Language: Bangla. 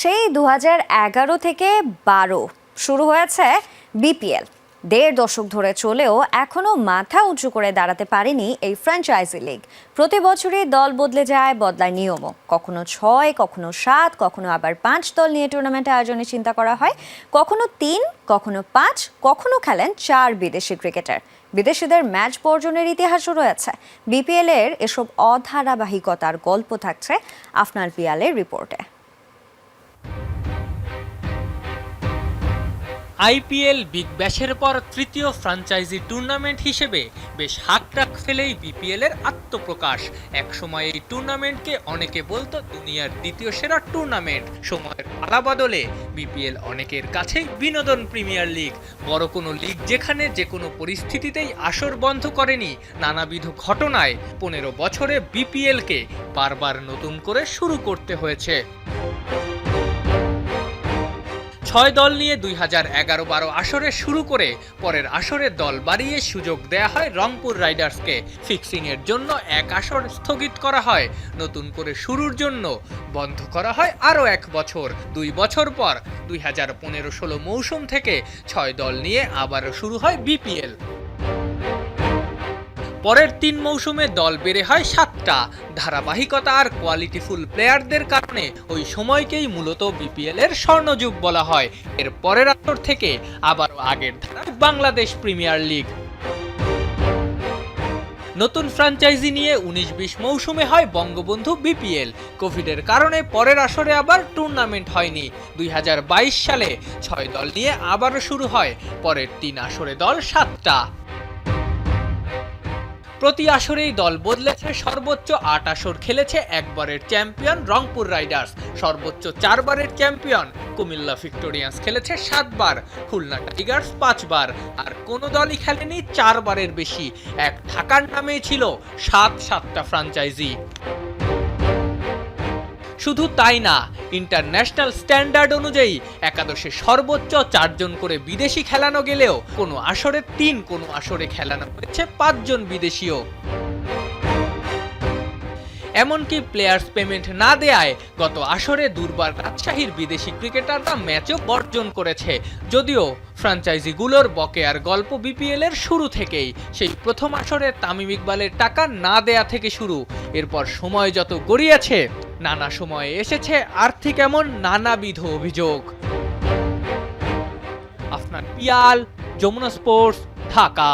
সেই দু এগারো থেকে বারো শুরু হয়েছে বিপিএল। দেড় দশক ধরে চলেও এখনও মাথা উঁচু করে দাঁড়াতে পারেনি এই ফ্র্যাঞ্চাইজি লিগ। প্রতি বছরই দল বদলে যায়, বদলায় নিয়মও। কখনো ছয়, কখনো সাত, কখনো আবার পাঁচ দল নিয়ে টুর্নামেন্ট আয়োজনের চিন্তা করা হয়। কখনো তিন, কখনো পাঁচ, কখনো খেলেন চার বিদেশি ক্রিকেটার। বিদেশিদের ম্যাচ বর্জনের ইতিহাসও রয়েছে। বিপিএল এর এসব অধারাবাহিকতার গল্প থাকছে আফনান পিয়ালের রিপোর্টে। আইপিএল বিগ ব্যাশের পর তৃতীয় ফ্র্যাঞ্চাইজি টুর্নামেন্ট হিসেবে বেশ হাকডাক ফেলেই বিপিএল এর আত্মপ্রকাশ। একসময় এই টুর্নামেন্টকে অনেকে বলতো দুনিয়ার দ্বিতীয় সেরা টুর্নামেন্ট। সময়ের পালাবদলে বিপিএল অনেকের কাছেই বিনোদন প্রিমিয়ার লিগ। বড় কোনো লিগ যেখানে যে কোনো পরিস্থিতিতেই আসর বন্ধ করেনি নানাবিধ ঘটনায়। পনেরো বছরে বিপিএলকে বারবার নতুন করে শুরু করতে হয়েছে। ছয় দল নিয়ে দুই হাজার এগারো বারো আসরে শুরু করে পরের আসরে দল বাড়িয়ে সুযোগ দেয়া হয় রংপুর রাইডার্সকে। ফিক্সিংয়ের জন্য এক আসর স্থগিত করা হয়। নতুন করে শুরুর জন্য বন্ধ করা হয় আরও এক বছর। দুই বছর পর দুই হাজার পনেরো ষোলো মৌসুম থেকে ছয় দল নিয়ে আবারও শুরু হয় বিপিএল। পরের তিন মৌসুমে দল বেড়ে হয় সাতটা। ধারাবাহিকতা আর কোয়ালিটিফুল প্লেয়ারদের কারণে ওই সময়কেই মূলত বিপিএল এর স্বর্ণযুগ বলা হয়। এর পরের আসর থেকে আবারও আগের ধারায় বাংলাদেশ প্রিমিয়ার লিগ নতুন ফ্র্যাঞ্চাইজি নিয়ে উনিশ বিশ মৌসুমে হয় বঙ্গবন্ধু বিপিএল কোভিডের কারণে পরের আসরে আবার টুর্নামেন্ট হয়নি। দুই হাজার বাইশ সালে ছয় দল নিয়ে আবারও শুরু হয়। পরের তিন আসরে দল সাতটা। প্রতি আসরেই দল বদলেছে, সর্বোচ্চ আট আসর খেলেছে একবারের চ্যাম্পিয়ন রংপুর রাইডার্স। সর্বোচ্চ চারবারের চ্যাম্পিয়ন কুমিল্লা ভিক্টোরিয়ান্স খেলেছে সাতবার, খুলনা টাইগার্স পাঁচবার। আর কোনো দলই খেলেনি চারবারের বেশি। এক ঢাকার নামেই ছিল সাত সাতটা ফ্রাঞ্চাইজি। শুধু তাই না ইন্টারন্যাশনাল স্ট্যান্ডার্ড অনুযায়ী একাদশে সর্বোচ্চ চারজন করে বিদেশি খেলানো গেলেও কোনো আসরে তিন, কোনো আসরে খেলানো হয়েছে পাঁচজন বিদেশিও। এমনকি প্লেয়ার্স পেমেন্ট না দেয়ায় গত আসরে দুর্বার রাজশাহীর বিদেশি ক্রিকেটাররা ম্যাচও বর্জন করেছে। যদিও ফ্র্যাঞ্চাইজিগুলোর বকেয়ার গল্প বিপিএল এর শুরু থেকেই। সেই প্রথম আসরে তামিম ইকবালের টাকা না দেয়া থেকে শুরু। এরপর সময় যত গড়িয়েছে নানা সময়ে এসেছে আর্থিক এমন নানাবিধ অভিযোগ। আপনার পিয়াল যমুনা স্পোর্টস ঢাকা।